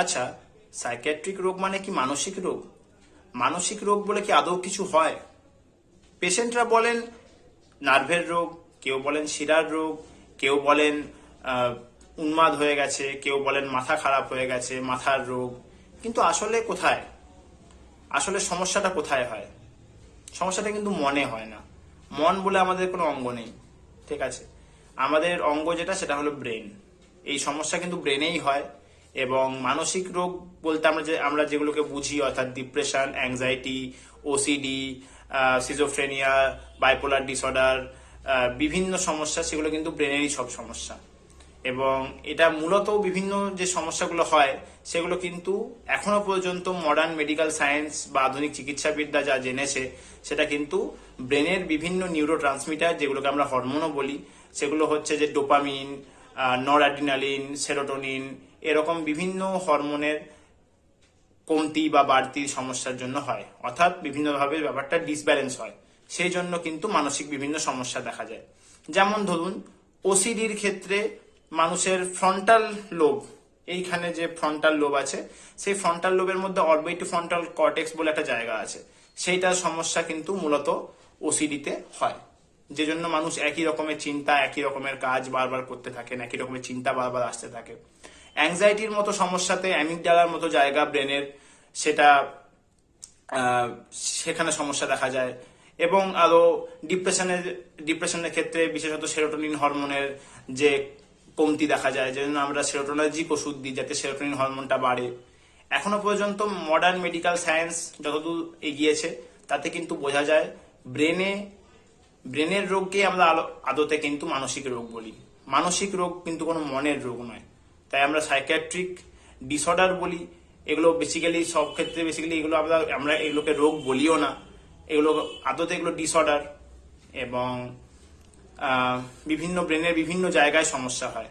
আচ্ছা সাইকিয়াট্রিক রোগ মানে কি মানসিক রোগ? মানসিক রোগ বলে কি আদৌ কিছু হয়? পেশেন্টরা বলেন, নার্ভের রোগ, কেউ বলেন শিরার রোগ, কেউ বলেন উন্মাদ হয়ে গেছে, কেউ বলেন মাথা খারাপ হয়ে গেছে, মাথার রোগ। কিন্তু আসলে কোথায়? আসলে সমস্যাটা কোথায় হয়? সমস্যাটা কিন্তু মনে হয় না। মন বলে আমাদের কোনো অঙ্গ নেই, ঠিক আছে? আমাদের অঙ্গ যেটা, সেটা হলো ব্রেন। এই সমস্যা কিন্তু ব্রেনেই হয়। এবং মানসিক রোগ বলতে আমরা যে, আমরা যেগুলোকে বুঝি, অর্থাৎ depression anxiety OCD schizophrenia bipolar disorder বিভিন্ন সমস্যা, সেগুলো কিন্তু ব্রেনেরই সব সমস্যা। এবং এটা মূলত বিভিন্ন যে সমস্যাগুলো হয়, সেগুলো কিন্তু এখনও পর্যন্ত মডার্ন মেডিকেল সায়েন্স বা আধুনিক চিকিৎসাবিদ্যা যা জেনেছে, সেটা কিন্তু ব্রেনের বিভিন্ন নিউরো ট্রান্সমিটার যেগুলোকে আমরা হরমোনও বলি, সেগুলো হচ্ছে যে ডোপামিন নরঅ্যাড্রিনালিন সেরোটোনিন এরকম বিভিন্ন হরমোনের কমতি বা বাড়তির সমস্যার জন্য হয়। অর্থাৎ বিভিন্নভাবে ব্যাপারটা ডিসব্যালেন্স হয়। সেই জন্য কিন্তু মানসিক বিভিন্ন সমস্যা দেখা যায়। যেমন ধরুন ওসিডির ক্ষেত্রে মানুষের ফ্রন্টাল লোব এইখানে যে ফ্রন্টাল লোব আছে, সেই ফ্রন্টাল লোবের মধ্যে অরবিট ফ্রন্টাল কর্টেক্স বলে একটা জায়গা আছে। সেইটার সমস্যা কিন্তু মূলত ওসিডিতে হয়। যে জন্য মানুষ একই রকমের চিন্তা, একই রকমের কাজ বারবার করতে থাকেন, একই রকমের চিন্তা বারবার আসতে থাকে। অ্যাংজাইটির মতো সমস্যাতে অ্যামিকডালার মতো জায়গা ব্রেনের সেটা সেখানে সমস্যা দেখা যায়। এবং আরও ডিপ্রেশনের ডিপ্রেশনের ক্ষেত্রে বিশেষত সেরোটোনিন হরমোনের যে কমতি দেখা যায় যে আমরা সেরোটোনার্জিক ওষুধ দিই যাতে সেরোটোনিন হরমোনটা বাড়ে। এখনও পর্যন্ত মডার্ন মেডিকেল সায়েন্স যতদূর এগিয়েছে, তাতে কিন্তু বোঝা যায় ব্রেনে, ব্রেনের রোগকে আমরা আদতে কিন্তু মানসিক রোগ বলি। মানসিক রোগ কিন্তু কোনো মনের রোগ নয়। তাই আমরা সাইকিয়াট্রিক ডিসঅর্ডার বলি। এগুলো বেসিক্যালি সব ক্ষেত্রে বেসিক্যালি এগুলো আমরা আমরা এগুলোকে রোগ বলিও না। এগুলো আদতে এগুলো ডিসঅর্ডার এবং বিভিন্ন ব্রেনের বিভিন্ন জায়গায় সমস্যা হয়।